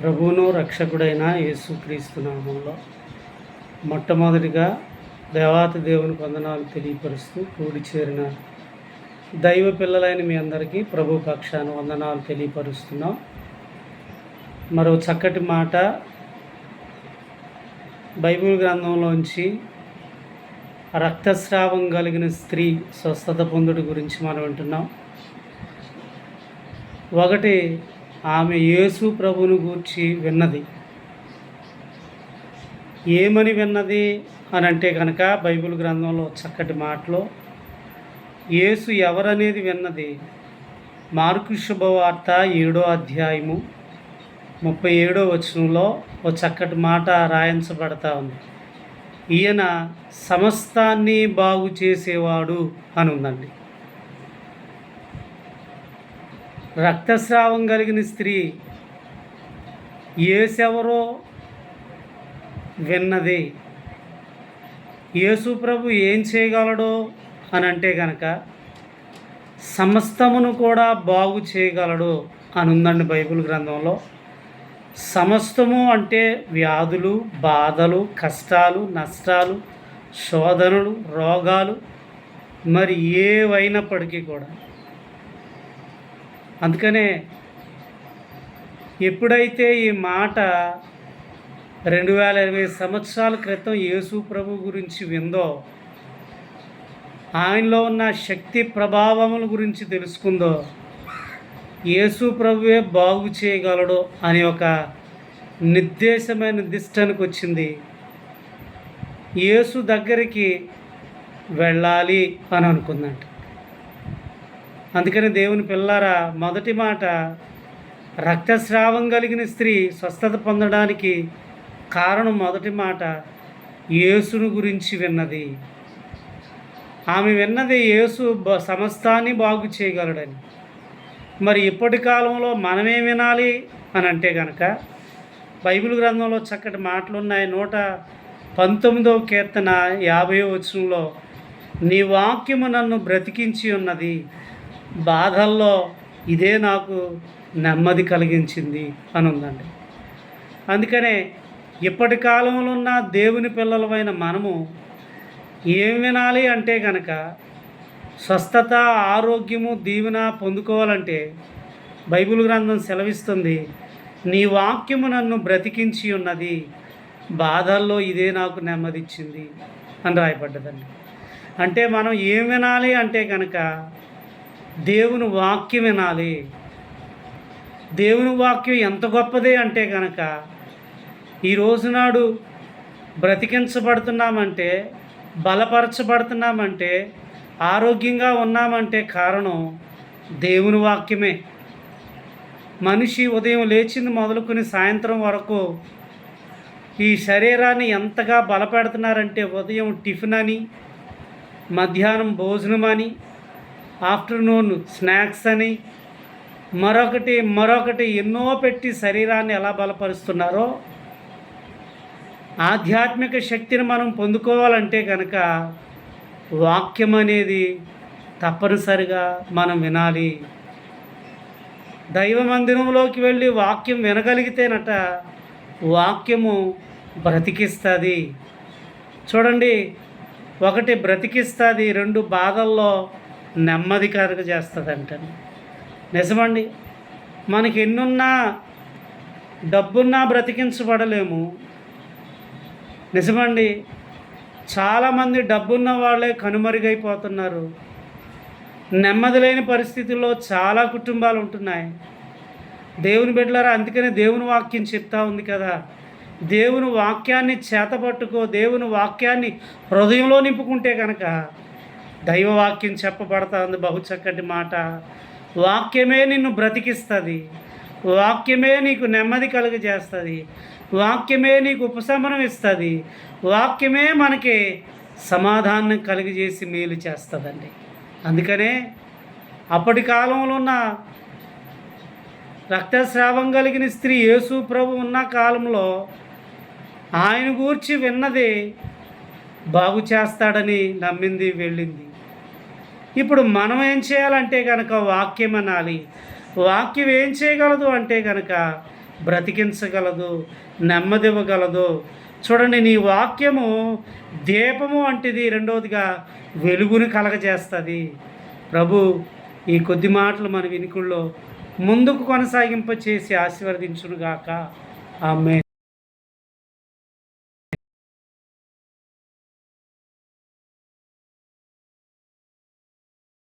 ప్రభువును రక్షకుడైన యేసుక్రీస్తు నామంలో మొట్టమొదటిగా దేవాతి దేవుని వందనాలు తెలియపరుస్తూ కూడి చేరిన దైవ పిల్లలైన మీ అందరికీ ప్రభు పక్షాన వందనాలు తెలియపరుస్తున్నాం. మరో చక్కటి మాట బైబిల్ గ్రంథంలోంచి రక్తస్రావం కలిగిన స్త్రీ స్వస్థత పొందుడు గురించి మనం వింటున్నాం. ఒకటి ఆమె యేసు ప్రభును గూర్చి విన్నది. ఏమని విన్నది? అని అంటే కనుక బైబిల్ గ్రంథంలో చక్కటి మాటలో యేసు ఎవరనేది విన్నది? మార్కు శుభవార్త ఏడో అధ్యాయము ముప్పై ఏడో వచనంలో ఓ చక్కటి మాట రాయించబడతా ఉంది. ఈయన సమస్తాన్ని బాగు చేసేవాడు అని ఉందండి రక్తస్రావం కలిగిన స్త్రీ ఏసెవరో విన్నది. యేసు ప్రభు ఏం చేయగలడో అని అంటే కనుక సమస్తమును కూడా బాగు చేయగలడు అని ఉందండి బైబిల్ గ్రంథంలో. సమస్తము అంటే వ్యాధులు బాధలు కష్టాలు నష్టాలు శోధనలు రోగాలు మరి ఏవైనప్పటికీ కూడా అందుకనే ఎప్పుడైతే ఈ మాట రెండు వేల ఇరవై సంవత్సరాల క్రితం యేసు ప్రభు గురించి విందో ఆయనలో ఉన్న శక్తి ప్రభావముల గురించి తెలుసుకుందో యేసు ప్రభువే బాగు చేయగలడు అనే ఒక నిర్దేశమైన నిర్దిష్టానికి వచ్చింది. యేసు దగ్గరికి వెళ్ళాలి అని అనుకుందంట. అందుకని దేవుని పిల్లారా మొదటి మాట రక్తస్రావం కలిగిన స్త్రీ స్వస్థత పొందడానికి కారణం మొదటి మాట యేసును గురించి విన్నది. ఆమె విన్నది యేసు బ- సమస్తాన్ని బాగు చేయగలడని. మరి ఇప్పటి కాలంలో మనమే వినాలి అని అంటే కనుక బైబిల్ గ్రంథంలో చక్కటి మాటలు ఉన్నాయి నూట పంతొమ్మిదవ కీర్తన యాభై వచనంలో నీ వాక్యము నన్ను బ్రతికించి ఉన్నది. బాధల్లో ఇదే నాకు నెమ్మది కలిగించింది అని ఉందండి అందుకనే ఇప్పటి కాలంలో ఉన్న దేవుని పిల్లలమైన మనము ఏం వినాలి అంటే కనుక స్వస్థత ఆరోగ్యము దీవెన పొందుకోవాలంటే బైబిల్ గ్రంథం సెలవిస్తుంది నీ వాక్యము నన్ను బ్రతికించి ఉన్నది బాధల్లో ఇదే నాకు నెమ్మదిచ్చింది అని రాయబడ్డదండి. అంటే మనం ఏం వినాలి అంటే కనుక దేవుని వాక్యం వినాలి. దేవుని వాక్యం ఎంత గొప్పది అంటే కనుక ఈ రోజునాడు బ్రతికించబడుతున్నామంటే బలపరచబడుతున్నామంటే ఆరోగ్యంగా ఉన్నామంటే కారణం దేవుని వాక్యమే. మనిషి ఉదయం లేచింది మొదలుకొని సాయంత్రం వరకు ఈ శరీరాన్ని ఎంతగా బలపెడుతున్నారంటే ఉదయం టిఫిన్ అని మధ్యాహ్నం భోజనం అని ఆఫ్టర్నూన్ స్నాక్స్ అని మరొకటి మరొకటి ఎన్నో పెట్టి శరీరాన్ని ఎలా బలపరుస్తున్నారో ఆధ్యాత్మిక శక్తిని మనం పొందుకోవాలంటే కనుక వాక్యం అనేది తప్పనిసరిగా మనం వినాలి. దైవ మందిరంలోకి వెళ్ళి వాక్యం వినగలిగితేనట వాక్యము బ్రతికిస్తుంది. చూడండి ఒకటి బ్రతికిస్తుంది రెండు బాధల్లో నెమ్మది కలుగ చేస్తుంది నిజమండి మనకి ఎన్నున్నా డబ్బున్నా బ్రతికించబడలేము. నిజమండి చాలామంది డబ్బున్న వాళ్ళే కనుమరుగైపోతున్నారు. నెమ్మది లేని పరిస్థితుల్లో చాలా కుటుంబాలు ఉంటున్నాయి దేవుని బిడ్డలారా అందుకనే దేవుని వాక్యం చెప్తా ఉంది కదా. దేవుని వాక్యాన్ని చేతపట్టుకో దేవుని వాక్యాన్ని హృదయంలో నింపుకుంటే కనుక దైవవాక్యం చెప్పబడుతుంది ఉంది బహు చక్కటి మాట. వాక్యమే నిన్ను బ్రతికిస్తుంది. వాక్యమే నీకు నెమ్మది కలుగజేస్తుంది. వాక్యమే నీకు ఉపశమనం ఇస్తుంది. వాక్యమే మనకి సమాధానం కలిగజేసి మేలు చేస్తుందండి. అందుకనే అప్పటి కాలంలో ఉన్న రక్తస్రావం కలిగిన స్త్రీ యేసు ప్రభు ఉన్న కాలంలో ఆయన గూర్చి విన్నది బాగు చేస్తాడని నమ్మింది వెళ్ళింది. ఇప్పుడు మనం ఏం చేయాలంటే కనుక వాక్యం అనాలి. వాక్యం ఏం చేయగలదు అంటే కనుక బ్రతికించగలదు నెమ్మదివ్వగలదు. చూడండి నీ వాక్యము దీపము వంటిది రెండవదిగా వెలుగుని కలగజేస్తుంది. ప్రభు ఈ కొద్ది మాటలు మన వినికుల్లో ముందుకు కొనసాగింప చేసి ఆశీర్వదించునుగాక. ఆమె